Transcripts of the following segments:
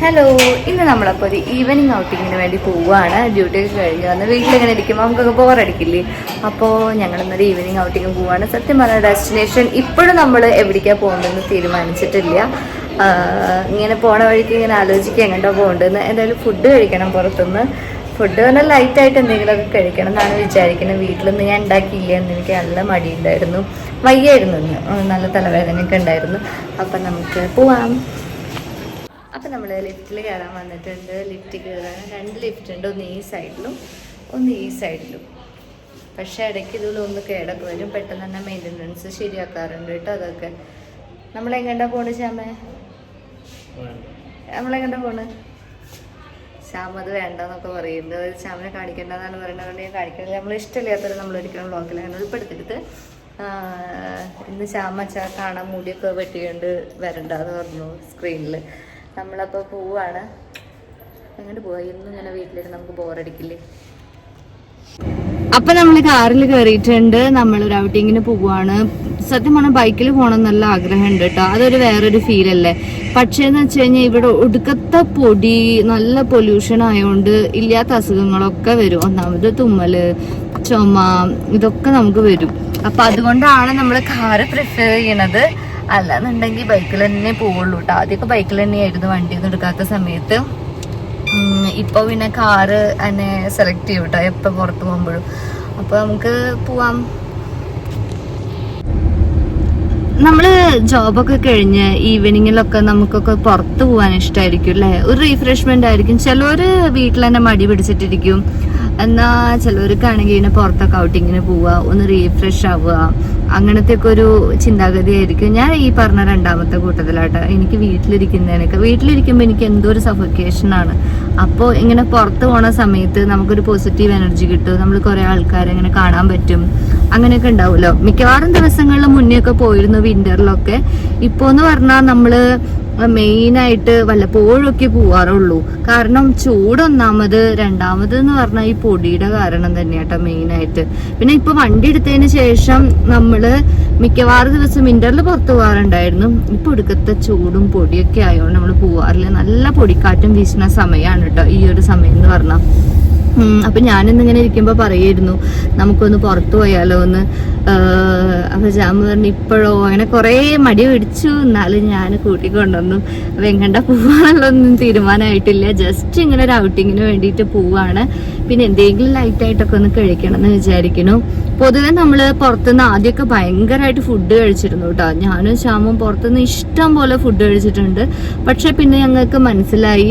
Hello ഇന്ന് നമ്മളപ്പോൾ ഒരു ഈവനിങ് ഔട്ടിങ്ങിന് വേണ്ടി പോവുകയാണ്. ഡ്യൂട്ടി കഴിഞ്ഞ് വന്ന് വീട്ടിലിങ്ങനെ ഇരിക്കുമ്പോൾ നമുക്കൊക്കെ ബോറടിക്കില്ലേ അപ്പോൾ ഞങ്ങൾ ഇന്നൊരു ഈവനിങ് ഔട്ടിങ് പോവുകയാണ്. സത്യം പറഞ്ഞ ഡെസ്റ്റിനേഷൻ ഇപ്പോഴും നമ്മൾ എവിടേക്കാണ് പോകേണ്ടതെന്ന് തീരുമാനിച്ചിട്ടില്ല. ഇങ്ങനെ പോണ വഴിക്ക് ഇങ്ങനെ ആലോചിക്കുക എങ്ങോട്ടോ പോകേണ്ടതെന്ന്. എന്തായാലും ഫുഡ് കഴിക്കണം പുറത്തുനിന്ന്. ഫുഡ് പറഞ്ഞാൽ ലൈറ്റായിട്ട് എന്തെങ്കിലുമൊക്കെ കഴിക്കണം എന്നാണ് വിചാരിക്കുന്നത് വീട്ടിലൊന്നും ഞാൻ ഉണ്ടാക്കിയില്ല എന്ന് എനിക്ക് നല്ല മടിയുണ്ടായിരുന്നു. വയ്യായിരുന്നു നല്ല തലവേദനയൊക്കെ ഉണ്ടായിരുന്നു. അപ്പം നമുക്ക് പോവാം. അപ്പം നമ്മൾ ലിഫ്റ്റിൽ കയറാൻ വന്നിട്ടുണ്ട്. ലിഫ്റ്റ് കയറാൻ രണ്ട് ലിഫ്റ്റ് ഉണ്ട്. ഒന്ന് ഈ സൈഡിലും ഒന്ന് ഈ സൈഡിലും പക്ഷേ ഇടയ്ക്ക് ഒന്ന് കേടൊക്കെ വരും. പെട്ടെന്ന് തന്നെ മെയിന്റനൻസ് ശരിയാക്കാറുണ്ട് കേട്ടോ അതൊക്കെ. നമ്മളെങ്ങനെയാണ് പോണ് ശ്യാമേ? നമ്മളെങ്ങണ്ടാ പോണ്? ശ്യാം അത് വേണ്ടെന്നൊക്കെ പറയുന്നത് ശ്യാമിനെ കാണിക്കേണ്ടതാണ് പറയുന്നത് ഞാൻ കാണിക്കുന്നത് നമ്മൾ ഇഷ്ടമില്ലാത്തവരെ നമ്മൾ ഒരിക്കലും ബ്ലോക്കിൽ അങ്ങനെ ഉൾപ്പെടുത്തിയിട്ട് ഇന്ന് ശ്യാമ ചാ കാണാൻ മുടിയൊക്കെ വെട്ടിക്കൊണ്ട് വരണ്ടെന്ന് പറഞ്ഞു സ്ക്രീനിൽ നമ്മളപ്പോൾ പോവാണ്. എങ്ങോട്ട് പോവാ. ഇന്നും ഇങ്ങനെ വീട്ടിലിരുന്ന് നമുക്ക് ബോറടിക്കില്ലേ? അപ്പൊ നമ്മൾ കാറിൽ കയറിയിട്ടുണ്ട് നമ്മൾ ഒരു ഔട്ടിങ്ങിന് പോവാണ്. സത്യം പറഞ്ഞാൽ ബൈക്കിൽ പോകണം നല്ല ആഗ്രഹമുണ്ട് കേട്ടോ. അതൊരു വേറൊരു ഫീൽ അല്ലേ? പക്ഷേ എന്ന് വെച്ച് കഴിഞ്ഞാൽ ഇവിടെ ഒടുക്കത്തെ പൊടി നല്ല പൊല്യൂഷൻ ആയതുകൊണ്ട് ഇല്ലാത്ത അസുഖങ്ങളൊക്കെ വരും. ഒന്നാമത് തുമ്മൽ ചുമ ഇതൊക്കെ നമുക്ക് വരും. അപ്പൊ അതുകൊണ്ടാണ് നമ്മൾ കാറ് പ്രിഫർ ചെയ്യണത്. അല്ലാന്നുണ്ടെങ്കിൽ ബൈക്കിൽ തന്നെ പോവുള്ളൂ കേട്ടോ ആദ്യമൊക്കെ ബൈക്കിൽ തന്നെയായിരുന്നു വണ്ടിയൊന്നും എടുക്കാത്ത സമയത്ത്. ഇപ്പൊ പിന്നെ കാറ് എന്നെ സെലക്ട് ചെയ്യും കേട്ടോ എപ്പോൾ പുറത്ത് പോകുമ്പോഴും. അപ്പൊ നമുക്ക് പോവാം. നമ്മൾ ജോബൊക്കെ കഴിഞ്ഞ് ഈവനിങ്ങിലൊക്കെ നമുക്കൊക്കെ പുറത്ത് പോകാൻ ഇഷ്ടമായിരിക്കും അല്ലേ ഒരു റീഫ്രഷ്മെന്റ് ആയിരിക്കും. ചിലവര് വീട്ടിൽ തന്നെ മടി പിടിച്ചിട്ടിരിക്കും. എന്നാ ചിലവർക്കാണെങ്കിൽ ഇങ്ങനെ പുറത്തൊക്കെ ഔട്ടിങ്ങിന് പോവുക ഒന്ന് റീഫ്രഷ് ആവുക അങ്ങനത്തെ ഒക്കെ ഒരു ചിന്താഗതി ആയിരിക്കും ഞാൻ ഈ പറഞ്ഞ രണ്ടാമത്തെ കൂട്ടത്തിലാട്ടോ എനിക്ക് വീട്ടിലിരിക്കുന്നതിനൊക്കെ. വീട്ടിലിരിക്കുമ്പോൾ എനിക്ക് എന്തോ ഒരു സഫോക്കേഷൻ ആണ്. അപ്പോൾ ഇങ്ങനെ പുറത്ത് പോണ സമയത്ത് നമുക്കൊരു പോസിറ്റീവ് എനർജി കിട്ടും. നമ്മൾ കുറേ ആൾക്കാരെ ഇങ്ങനെ കാണാൻ പറ്റും. അങ്ങനെയൊക്കെ ഉണ്ടാവുമല്ലോ. മിക്കവാറും ദിവസങ്ങളിൽ മുന്നേ ഒക്കെ പോയിരുന്നു വിന്ററിലൊക്കെ ഇപ്പോന്ന് പറഞ്ഞാൽ നമ്മൾ മെയിൻ ആയിട്ട് വല്ലപ്പോഴൊക്കെ പോവാറുള്ളൂ. കാരണം ചൂട് ഒന്നാമത് രണ്ടാമത് എന്ന് പറഞ്ഞാൽ ഈ പൊടിയുടെ കാരണം തന്നെയാട്ടോ മെയിൻ ആയിട്ട് പിന്നെ ഇപ്പൊ വണ്ടി എടുത്തതിന് ശേഷം നമ്മൾ മിക്കവാറും ദിവസം വിന്ററിൽ പുറത്തു പോകാറുണ്ടായിരുന്നു ഇപ്പൊ ഒടുക്കത്തെ ചൂടും പൊടിയൊക്കെ ആയതുകൊണ്ട് നമ്മൾ പോവാറില്ല. നല്ല പൊടിക്കാറ്റും വീശുന്ന സമയമാണ് കേട്ടോ ഈ ഒരു സമയം എന്ന് പറഞ്ഞാൽ അപ്പൊ ഞാനിന്ന് ഇങ്ങനെ ഇരിക്കുമ്പോ പറയായിരുന്നു നമുക്കൊന്ന് പുറത്തു പോയാലോ എന്ന് അപ്പോൾ അപ്പൊ ജാമു പറഞ്ഞു ഇപ്പോഴോ? അങ്ങനെ കുറേ മടി പിടിച്ചു. എന്നാലും ഞാൻ കൂട്ടിക്കൊണ്ടുവന്നു എങ്ങണ്ട പോവാനുള്ളൊന്നും തീരുമാനമായിട്ടില്ല. ജസ്റ്റ് ഇങ്ങനെ ഒരു ഔട്ടിങ്ങിന് വേണ്ടിയിട്ട് പോവാണ്. പിന്നെ എന്തെങ്കിലും ലൈറ്റ് ആയിട്ടൊക്കെ ഒന്ന് കഴിക്കണം എന്ന് വിചാരിക്കുന്നു. പൊതുവെ നമ്മൾ പുറത്തുനിന്ന് ആദ്യമൊക്കെ ഭയങ്കരമായിട്ട് ഫുഡ് കഴിച്ചിരുന്നു കേട്ടോ. ഞാനും ശ്യാമും പുറത്തുനിന്ന് ഇഷ്ടം പോലെ ഫുഡ് കഴിച്ചിട്ടുണ്ട്. പക്ഷെ പിന്നെ ഞങ്ങൾക്ക് മനസ്സിലായി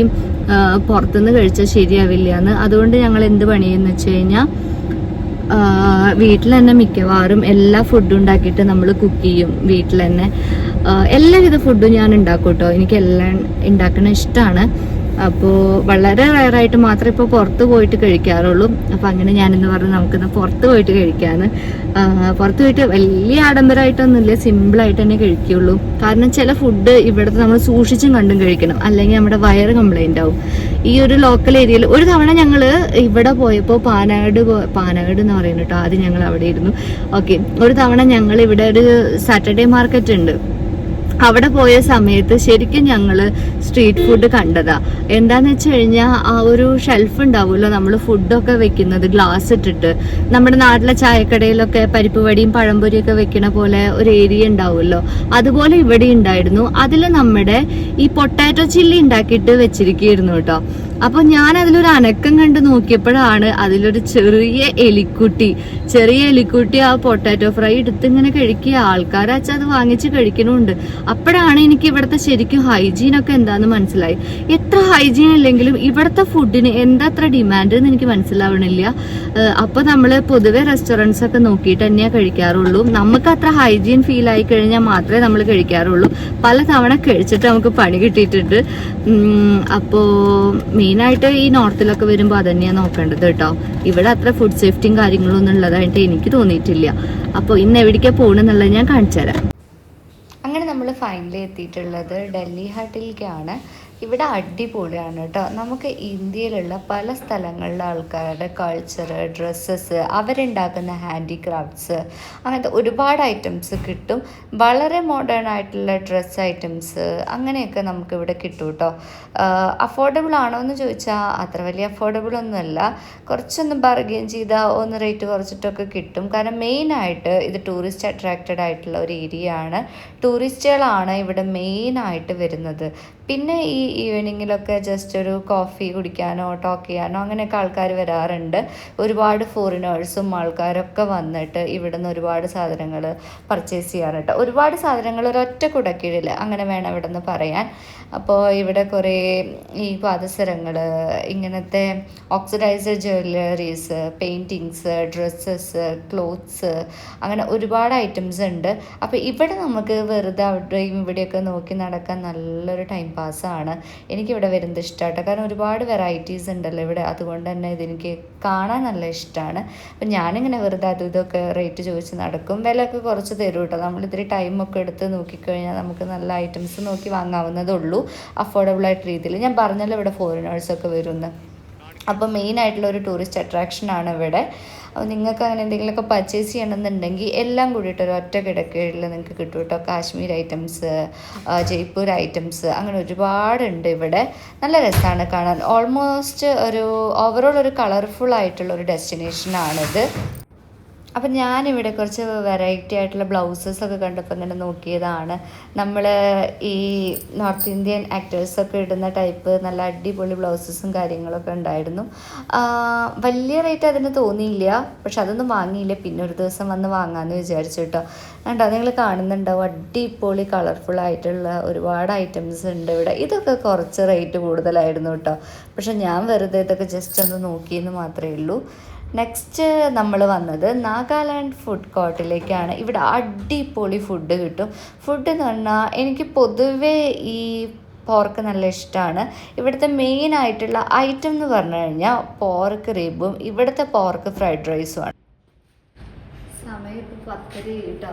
പുറത്തുനിന്ന് കഴിച്ചാൽ ശരിയാവില്ല എന്ന് അതുകൊണ്ട് ഞങ്ങൾ എന്ത് പണിയെന്ന് വെച്ച് കഴിഞ്ഞാൽ വീട്ടിൽ തന്നെ മിക്കവാറും എല്ലാ ഫുഡും ഉണ്ടാക്കിയിട്ട് നമ്മൾ കുക്ക് ചെയ്യും വീട്ടിൽ തന്നെ. എല്ലാവിധ ഫുഡും ഞാൻ ഉണ്ടാക്കും കേട്ടോ. എനിക്ക് എല്ലാം ഉണ്ടാക്കണ ഇഷ്ടമാണ് അപ്പോൾ വളരെ റയറായിട്ട് മാത്രമേ ഇപ്പോൾ പുറത്ത് പോയിട്ട് കഴിക്കാറുള്ളൂ. അപ്പോൾ അങ്ങനെ ഞാനിന്ന് പറഞ്ഞു നമുക്കിന്ന് പുറത്ത് പോയിട്ട് കഴിക്കാന്ന്. പുറത്ത് പോയിട്ട് വലിയ ആഡംബരമായിട്ടൊന്നുമില്ല സിമ്പിളായിട്ട് തന്നെ കഴിക്കുള്ളൂ. കാരണം ചില ഫുഡ് ഇവിടുത്തെ നമ്മൾ സൂക്ഷിച്ചും കണ്ടും കഴിക്കണം. അല്ലെങ്കിൽ നമ്മുടെ വയറ് കംപ്ലൈന്റ് ആവും. ഈ ഒരു ലോക്കൽ ഏരിയയിൽ ഒരു തവണ ഞങ്ങൾ ഇവിടെ പോയപ്പോൾ പാനാട് പാനാട് എന്ന് പറയുന്നത് കേട്ടോ ആദ്യം ഞങ്ങൾ അവിടെ ഇരുന്നു. ഓക്കെ ഒരു തവണ ഞങ്ങൾ ഇവിടെ ഒരു സാറ്റർഡേ മാർക്കറ്റ് ഉണ്ട്. അവിടെ പോയ സമയത്ത് ശരിക്കും ഞങ്ങൾ സ്ട്രീറ്റ് ഫുഡ് കണ്ടതാ. എന്താന്ന് വെച്ച് കഴിഞ്ഞാൽ ആ ഒരു ഷെൽഫ് ഉണ്ടാവുമല്ലോ നമ്മൾ ഫുഡൊക്കെ വെക്കുന്നത് ഗ്ലാസ് ഇട്ടിട്ട്. നമ്മുടെ നാട്ടിലെ ചായക്കടയിലൊക്കെ പരിപ്പ് വടിയും പഴംപൊരിയൊക്കെ വെക്കണ പോലെ ഒരു ഏരിയ ഉണ്ടാവുമല്ലോ. അതുപോലെ ഇവിടെ ഉണ്ടായിരുന്നു. അതിൽ നമ്മുടെ ഈ പൊട്ടാറ്റോ ചില്ലി ഉണ്ടാക്കിയിട്ട് വെച്ചിരിക്കുകയായിരുന്നു കേട്ടോ. അപ്പൊ ഞാൻ അതിലൊരു അനക്കം കണ്ട് നോക്കിയപ്പോഴാണ് അതിലൊരു ചെറിയ എലിക്കുട്ടി ചെറിയ എലിക്കുട്ടി ആ പൊട്ടാറ്റോ ഫ്രൈ എടുത്ത് ഇങ്ങനെ കഴിക്കുക ആൾക്കാരാച്ചാ അത് വാങ്ങിച്ച് കഴിക്കണമുണ്ട് അപ്പോഴാണ് എനിക്ക് ഇവിടുത്തെ ശരിക്കും ഹൈജീൻ ഒക്കെ എന്താന്ന് മനസ്സിലായി. എത്ര ഹൈജീൻ ഇല്ലെങ്കിലും ഇവിടുത്തെ ഫുഡിന് എന്താത്ര ഡിമാൻഡ് എന്ന് എനിക്ക് മനസ്സിലാവണില്ല. അപ്പൊ നമ്മൾ പൊതുവെ റെസ്റ്റോറന്റ്സ് ഒക്കെ നോക്കിയിട്ട് തന്നെയാ കഴിക്കാറുള്ളൂ. നമുക്ക് അത്ര ഹൈജീൻ ഫീൽ ആയി കഴിഞ്ഞാൽ മാത്രമേ നമ്മൾ കഴിക്കാറുള്ളൂ. പല തവണ കഴിച്ചിട്ട് നമുക്ക് പണി കിട്ടിയിട്ടുണ്ട്. അപ്പോ മെയിനായിട്ട് ഈ നോർത്തിലൊക്കെ വരുമ്പോൾ അതന്നെയാണ് നോക്കേണ്ടത് കേട്ടോ. ഇവിടെ അത്ര ഫുഡ് സേഫ്റ്റിയും കാര്യങ്ങളും ഒന്നും ഉള്ളതായിട്ട് എനിക്ക് തോന്നിയിട്ടില്ല. അപ്പോൾ ഇന്ന് എവിടേക്കാ പോകണമെന്നുള്ളത് ഞാൻ കാണിച്ചു തരാം അങ്ങനെ നമ്മൾ ഫൈനലി എത്തിയിട്ടുള്ളത് ഡൽഹി ഹാട്ടിലേക്കാണ് ഇവിടെ അടിപൊളിയാണ് കേട്ടോ നമുക്ക് ഇന്ത്യയിലുള്ള പല സ്ഥലങ്ങളിലെ ആൾക്കാരുടെ കൾച്ചർ ഡ്രസ്സസ് അവരുണ്ടാക്കുന്ന ഹാൻഡിക്രാഫ്റ്റ്സ് അങ്ങനത്തെ ഒരുപാട് ഐറ്റംസ് കിട്ടും. വളരെ മോഡേൺ ആയിട്ടുള്ള ഡ്രസ്സ് ഐറ്റംസ് അങ്ങനെയൊക്കെ നമുക്ക് ഇവിടെ കിട്ടും കേട്ടോ അഫോർഡബിൾ ആണോ എന്ന് ചോദിച്ചാൽ അത്ര വലിയ അഫോർഡബിൾ ഒന്നുമല്ല. കുറച്ചൊന്ന് ബാർഗെയിൻ ചെയ്താൽ ഒന്ന് റേറ്റ് കുറച്ചിട്ടൊക്കെ കിട്ടും. കാരണം മെയിനായിട്ട് ഇത് ടൂറിസ്റ്റ് അട്രാക്റ്റഡ് ആയിട്ടുള്ള ഒരു ഏരിയ ആണ്. ടൂറിസ്റ്റുകളാണ് ഇവിടെ മെയിനായിട്ട് വരുന്നത്. പിന്നെ ഈ ഈവനിങ്ങിലൊക്കെ ജസ്റ്റ് ഒരു കോഫി കുടിക്കാനോ ടോക്ക് ചെയ്യാനോ അങ്ങനെയൊക്കെ ആൾക്കാർ വരാറുണ്ട്. ഒരുപാട് ഫോറിനേഴ്സും ആൾക്കാരൊക്കെ വന്നിട്ട് ഇവിടുന്ന് ഒരുപാട് സാധനങ്ങൾ പർച്ചേസ് ചെയ്യാറുണ്ട്. ഒരുപാട് സാധനങ്ങൾ ഒരൊറ്റ കുടക്കീഴിൽ അങ്ങനെ വേണം ഇവിടെ നിന്ന് പറയാൻ. അപ്പോൾ ഇവിടെ കുറേ ഈ പാദസരങ്ങൾ ഇങ്ങനത്തെ oxidiser jewelleries paintings dresses clothes അങ്ങനെ ഒരുപാട് ഐറ്റംസ് ഉണ്ട്. അപ്പോൾ ഇവിടെ നമുക്ക് വെറുതെ അവിടെയും ഇവിടെയൊക്കെ നോക്കി നടക്കാൻ നല്ലൊരു ടൈം പാസ്സാണ്. എനിക്കിവിടെ വരുന്നത് ഇഷ്ടമാട്ടോ കാരണം ഒരുപാട് വെറൈറ്റീസ് ഉണ്ടല്ലോ ഇവിടെ. അതുകൊണ്ട് തന്നെ ഇതെനിക്ക് കാണാൻ നല്ല ഇഷ്ടമാണ് അപ്പം ഞാനിങ്ങനെ വെറുതെ അതും ഇതൊക്കെ റേറ്റ് ചോദിച്ച് നടക്കും. വിലയൊക്കെ കുറച്ച് തരും കേട്ടോ. നമ്മൾ ഇത്തിരി ടൈമൊക്കെ എടുത്ത് നോക്കിക്കഴിഞ്ഞാൽ നമുക്ക് നല്ല ഐറ്റംസ് നോക്കി വാങ്ങാവുന്നതേ ഉള്ളൂ. അഫോർഡബിൾ ആയിട്ട് രീതിയിൽ. ഞാൻ പറഞ്ഞല്ലോ ഇവിടെ ഫോറിനേഴ്സൊക്കെ വരുമെന്ന് അപ്പോൾ മെയിൻ ആയിട്ടുള്ള ഒരു ടൂറിസ്റ്റ് അട്രാക്ഷനാണ് ഇവിടെ. അപ്പോൾ നിങ്ങൾക്ക് അങ്ങനെ എന്തെങ്കിലുമൊക്കെ പർച്ചേസ് ചെയ്യണമെന്നുണ്ടെങ്കിൽ എല്ലാം കൂടിയിട്ട് ഒരു ഒറ്റ കിടക്കയിൽ നിങ്ങൾക്ക് കിട്ടും കേട്ടോ കാശ്മീർ ഐറ്റംസ് ജയ്പൂർ ഐറ്റംസ് അങ്ങനെ ഒരുപാടുണ്ട് ഇവിടെ. നല്ല രസമാണ് കാണാൻ. ഓൾമോസ്റ്റ് ഒരു ഓവറോൾ ഒരു കളർഫുൾ ആയിട്ടുള്ള ഒരു ഡെസ്റ്റിനേഷനാണിത് അപ്പം ഞാനിവിടെ കുറച്ച് വെറൈറ്റി ആയിട്ടുള്ള ബ്ലൗസസ് ഒക്കെ കണ്ടപ്പോൾ ഇങ്ങനെ നോക്കിയതാണ്. നമ്മൾ ഈ നോർത്ത് ഇന്ത്യൻ ആക്ടേഴ്സൊക്കെ ഇടുന്ന ടൈപ്പ് നല്ല അടിപൊളി ബ്ലൗസസും കാര്യങ്ങളൊക്കെ ഉണ്ടായിരുന്നു. വലിയ റേറ്റ് അതിന് തോന്നിയില്ല. പക്ഷെ അതൊന്നും വാങ്ങിയില്ല. പിന്നെ ഒരു ദിവസം വന്ന് വാങ്ങാമെന്ന് വിചാരിച്ചു കേട്ടോ. കണ്ടോ നിങ്ങൾ കാണുന്നുണ്ടാവും. അടിപൊളി കളർഫുൾ ആയിട്ടുള്ള ഒരുപാട് ഐറ്റംസ് ഉണ്ട് ഇവിടെ. ഇതൊക്കെ കുറച്ച് റേറ്റ് കൂടുതലായിരുന്നു കേട്ടോ. പക്ഷെ ഞാൻ വെറുതെ ഇതൊക്കെ ജസ്റ്റ് ഒന്ന് നോക്കിയെന്ന് മാത്രമേ ഉള്ളൂ. നെക്സ്റ്റ് നമ്മൾ വന്നത് നാഗാലാൻഡ് ഫുഡ് കോർട്ടിലേക്കാണ് ഇവിടെ അടിപൊളി ഫുഡ് കിട്ടും. ഫുഡ് എന്ന് പറഞ്ഞാൽ എനിക്ക് പൊതുവേ ഈ പോർക്ക് നല്ല ഇഷ്ടമാണ് ഇവിടുത്തെ മെയിൻ ആയിട്ടുള്ള ഐറ്റം എന്ന് പറഞ്ഞു കഴിഞ്ഞാൽ പോർക്ക് റീബും ഇവിടുത്തെ പോർക്ക് ഫ്രൈഡ് റൈസുമാണ് സമയം ഇപ്പോൾ പത്തര കേട്ടോ.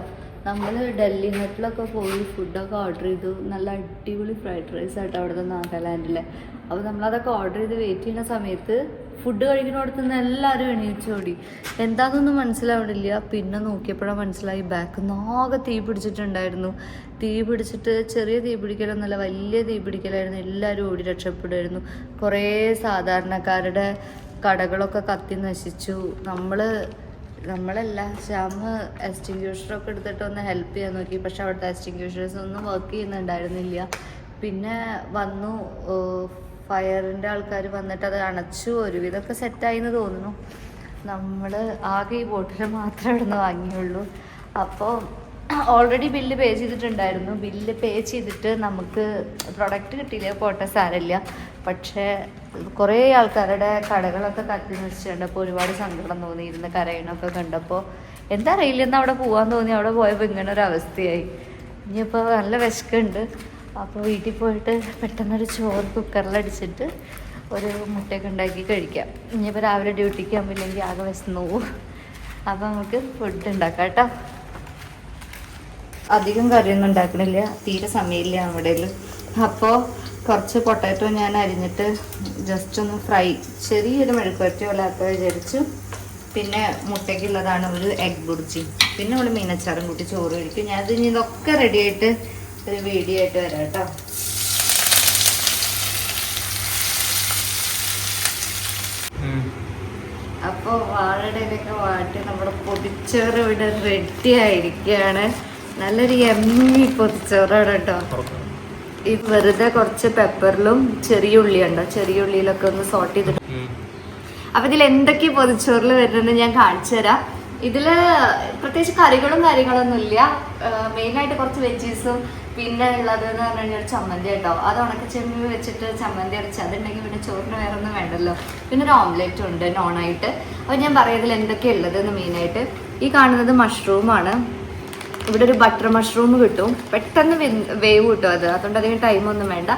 നമ്മൾ ഡൽഹി നട്ടിലൊക്കെ പോയി ഫുഡൊക്കെ ഓർഡർ ചെയ്തു. നല്ല അടിപൊളി ഫ്രൈഡ് റൈസ് ആട്ടോ അവിടുത്തെ നാഗാലാൻഡിലെ. അപ്പോൾ നമ്മളതൊക്കെ ഓർഡർ ചെയ്ത് വെയിറ്റ് ചെയ്യുന്ന സമയത്ത് ഫുഡ് കഴിക്കുന്നിടത്തു നിന്ന് എല്ലാവരും എണീച്ചോടി എന്താണെന്നൊന്നും മനസ്സിലാവണില്ല. പിന്നെ നോക്കിയപ്പോഴാണ് മനസ്സിലായി. ബാക്ക് നാകെ തീ പിടിച്ചിട്ടുണ്ടായിരുന്നു. തീ പിടിച്ചിട്ട് ചെറിയ തീ പിടിക്കലൊന്നുമല്ല വലിയ തീ പിടിക്കലായിരുന്നു. എല്ലാവരും ഓടി രക്ഷപ്പെടുമായിരുന്നു. കുറേ സാധാരണക്കാരുടെ കടകളൊക്കെ കത്തി നശിച്ചു. നമ്മൾ നമ്മളല്ല ശ്യാമ് എക്സ്റ്റിങ്ക്യൂഷറൊക്കെ എടുത്തിട്ട് ഒന്ന് ഹെൽപ്പ് ചെയ്യാൻ നോക്കി. പക്ഷെ അവിടുത്തെ എക്സ്റ്റിങ്ക്യൂഷേഴ്സ് ഒന്നും വർക്ക് ചെയ്യുന്നുണ്ടായിരുന്നില്ല. പിന്നെ വന്നു ഫയറിന്റെ ആൾക്കാർ വന്നിട്ട് അത് അണച്ചു ഒരുവിധമൊക്കെ സെറ്റായി എന്ന് തോന്നുന്നു. നമ്മൾ ആകെ ഈ ബോട്ടിൽ മാത്രമേ ഇവിടെ നിന്ന് വാങ്ങിയുള്ളൂ. അപ്പോൾ ഓൾറെഡി ബില്ല് പേ ചെയ്തിട്ടുണ്ടായിരുന്നു. ബില്ല് പേ ചെയ്തിട്ട് നമുക്ക് പ്രൊഡക്റ്റ് കിട്ടിയില്ല പോട്ടെ സാരമില്ല. പക്ഷേ കുറേ ആൾക്കാരുടെ കടകളൊക്കെ കത്തി നശിച്ചിട്ടുണ്ടപ്പോൾ ഒരുപാട് സങ്കടം തോന്നിയിരുന്നു കരയണമൊക്കെ കണ്ടപ്പോൾ എന്താ അറിയില്ലെന്ന് അവിടെ പോകാൻ തോന്നി. അവിടെ പോയപ്പോൾ ഇങ്ങനെ ഒരു അവസ്ഥയായി ഇനിയിപ്പോൾ നല്ല വിശക്കുണ്ട്. അപ്പോൾ വീട്ടിൽ പോയിട്ട് പെട്ടെന്നൊരു ചോറ് കുക്കറിലടിച്ചിട്ട് ഒരു മുട്ടയൊക്കെ ഉണ്ടാക്കി കഴിക്കാം. ഇനിയിപ്പോൾ രാവിലെ ഡ്യൂട്ടിക്ക് ആകുമ്പോഴില്ലെങ്കിൽ ആകെ വിശന്നു പോവും. അപ്പോൾ നമുക്ക് ഫുഡ് ഉണ്ടാക്കാം കേട്ടോ. അധികം കറിയൊന്നും ഉണ്ടാക്കണില്ല. തീരെ സമയമില്ല നമ്മുടെ അപ്പോൾ കുറച്ച് പൊട്ടാറ്റോ ഞാൻ അരിഞ്ഞിട്ട് ജസ്റ്റ് ഒന്ന് ഫ്രൈ ചെറിയൊരു മെഴുക്കുവരട്ടി പോലെ ആക്കാൻ വിചാരിച്ചു. പിന്നെ മുട്ടയ്ക്കുള്ളതാണ് ഒരു എഗ് ബുർജി. പിന്നെ നമ്മൾ മീനച്ചാറും കൂട്ടി ചോറ് കഴിക്കും. ഞാൻ ഇനി ഇതൊക്കെ റെഡി ആയിട്ട് ഒരു വീഡിയോ ആയിട്ട് വരാം കേട്ടോ. അപ്പോൾ വാഴയുടെയൊക്കെ വാട്ടി നമ്മുടെ പൊതിച്ചോറ് ഇവിടെ റെഡി ആയിരിക്കുകയാണ്. നല്ലൊരു എമ്മി പൊതിച്ചോറാണ് കേട്ടോ. ഈ വെറുതെ കുറച്ച് പെപ്പറിലും ചെറിയ ഉള്ളി ഉണ്ടോ? ചെറിയ ഉള്ളിയിലൊക്കെ ഒന്ന് സോട്ട് ചെയ്തിട്ട്. അപ്പൊ ഇതിൽ എന്തൊക്കെ പൊതിച്ചോറിൽ വരുന്നത് ഞാൻ കാണിച്ചു തരാം. ഇതിൽ പ്രത്യേകിച്ച് കറികളും കാര്യങ്ങളൊന്നും ഇല്ല മെയിനായിട്ട് കുറച്ച് വെജീസും പിന്നെ ഉള്ളത് എന്ന് പറഞ്ഞു കഴിഞ്ഞാൽ ചമ്മന്തി കേട്ടോ അത് ഉണക്ക ചെമ്മീൻ വെച്ചിട്ട് ചമ്മന്തി അരച്ച് അതുണ്ടെങ്കിൽ പിന്നെ ചോറിന് വേറെ ഒന്നും വേണ്ടല്ലോ. പിന്നെ ഒരു ഓംലെറ്റ് ഉണ്ട് നോണായിട്ട് അപ്പോൾ ഞാൻ പറയുന്നതിൽ എന്തൊക്കെയാണ് ഉള്ളതെന്ന് മെയിനായിട്ട്. ഈ കാണുന്നത് മഷ്റൂമാണ് ഇവിടെ ഒരു ബട്ടർ മഷ്റൂം കിട്ടും. പെട്ടെന്ന് വേവ് കിട്ടും അത്. അതുകൊണ്ട് അധികം ടൈമൊന്നും വേണ്ട.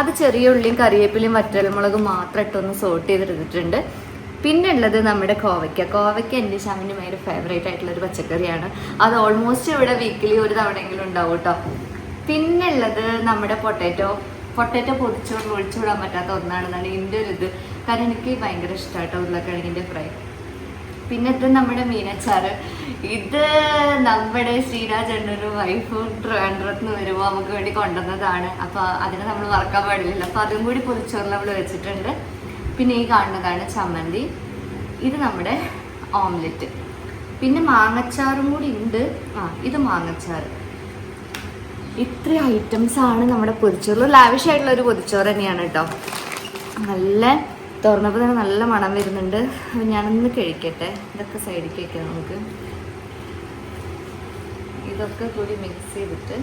അത് ചെറിയ ഉള്ളിയും കറിവേപ്പിലയും വറ്റൽമുളകും മാത്രം ഇട്ടൊന്ന് സോട്ട് ചെയ്തെടുത്തിട്ടുണ്ട്. പിന്നെ ഉള്ളത് നമ്മുടെ കോവയ്ക്ക. കോവയ്ക്ക എന്റെ ശാമിന്റെ ഭയങ്കര ഫേവറേറ്റ് ആയിട്ടുള്ള ഒരു പച്ചക്കറിയാണ്. അത് ഓൾമോസ്റ്റ് ഇവിടെ വീക്കിലി ഒരു തവണയെങ്കിലും ഉണ്ടാവും കേട്ടോ. പിന്നെ ഉള്ളത് നമ്മുടെ പൊട്ടാറ്റോ പൊട്ടാറ്റോ പൊതിച്ചോണ്ട് ഒഴിച്ചുവിടാൻ പറ്റാത്ത ഒന്നാണെന്നാണ് എന്റെ ഒരു ഇത്. കാരണം എനിക്ക് ഭയങ്കര ഇഷ്ടമായിട്ടോ ഉരുളക്കിഴങ്ങിന്റെ ഫ്രൈ. പിന്നെ ഇത് നമ്മുടെ മീനച്ചാർ ഇത് നമ്മുടെ ശ്രീരാജ് എണ്ണൂർ വൈഫ് ട്രിവാൻഡ്രത്ത് നിന്ന് വരുമ്പോൾ നമുക്ക് വേണ്ടി കൊണ്ടുവന്നതാണ്. അപ്പോൾ അതിനെ നമ്മൾ വറക്കാൻ പാടില്ലല്ലോ. അപ്പോൾ അതും കൂടി പൊതിച്ചോറിൽ നമ്മൾ വെച്ചിട്ടുണ്ട്. പിന്നെ ഈ കാണുന്നതാണ് ചമ്മന്തി. ഇത് നമ്മുടെ ഓംലെറ്റ്. പിന്നെ മാങ്ങച്ചാറും കൂടി ഉണ്ട്. ആ ഇത് മാങ്ങച്ചാറ്. ഇത്രയും ഐറ്റംസ് ആണ് നമ്മുടെ പൊതിച്ചോറ്. ലാവിഷ് ആയിട്ടുള്ള ഒരു പൊതിച്ചോറ് തന്നെയാണ് കേട്ടോ നല്ല തുറന്നപ്പോൾ തന്നെ നല്ല മണം വരുന്നുണ്ട്. അപ്പം ഞാനൊന്ന് കഴിക്കട്ടെ. ഇതൊക്കെ സൈഡിലേക്ക് വയ്ക്കാം നമുക്ക്. ഇതൊക്കെ കൂടി മിക്സ് ചെയ്തിട്ട്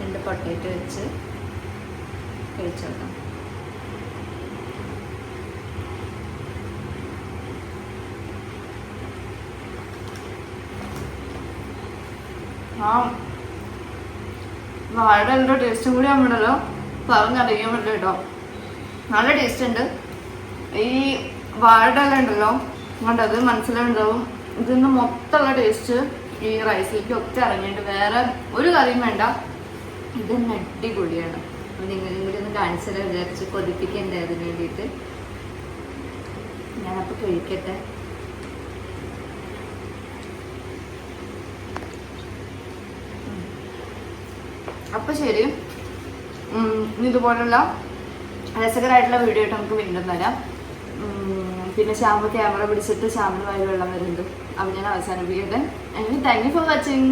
രണ്ട് പൊട്ടേറ്റ് വെച്ച് കഴിച്ചോക്കാം. വാഴയുടെ ടേസ്റ്റും കൂടി ആവുമ്പോഴല്ലോ പറഞ്ഞറിയാൻ പറ്റില്ല കേട്ടോ. നല്ല ടേസ്റ്റ് ഉണ്ട്. ഈ വാഴയുടെ ഇല ഉണ്ടല്ലോ അത് മനസ്സിലുണ്ടാവും. ഇതിന്ന് മൊത്തമുള്ള ടേസ്റ്റ് ഈ റൈസിലേക്ക് ഒക്കെ ഇറങ്ങിയിട്ട് വേറെ ഒരു കറിയും വേണ്ട. ഇത് തന്നെ കൂടിയാണ് നിങ്ങളും കൂടി ഒന്ന് കാണിച്ചാൽ വിചാരിച്ച് കൊതിപ്പിക്കണ്ടേ അതിന് വേണ്ടിയിട്ട്? ഞാനപ്പോൾ കഴിക്കട്ടെ. അപ്പൊ ശരി. ഇതുപോലുള്ള രസകരമായിട്ടുള്ള വീഡിയോ ആയിട്ട് നമുക്ക് വീണ്ടും തരാം പിന്നെ ശ്യാമ ക്യാമറ പിടിച്ചിട്ട് ശ്യാമിന് വായിൽ വെള്ളം വരുന്നുണ്ട് അപ്പം ഞാൻ അവസാനിപ്പിക്കട്ടെ. Thank you for watching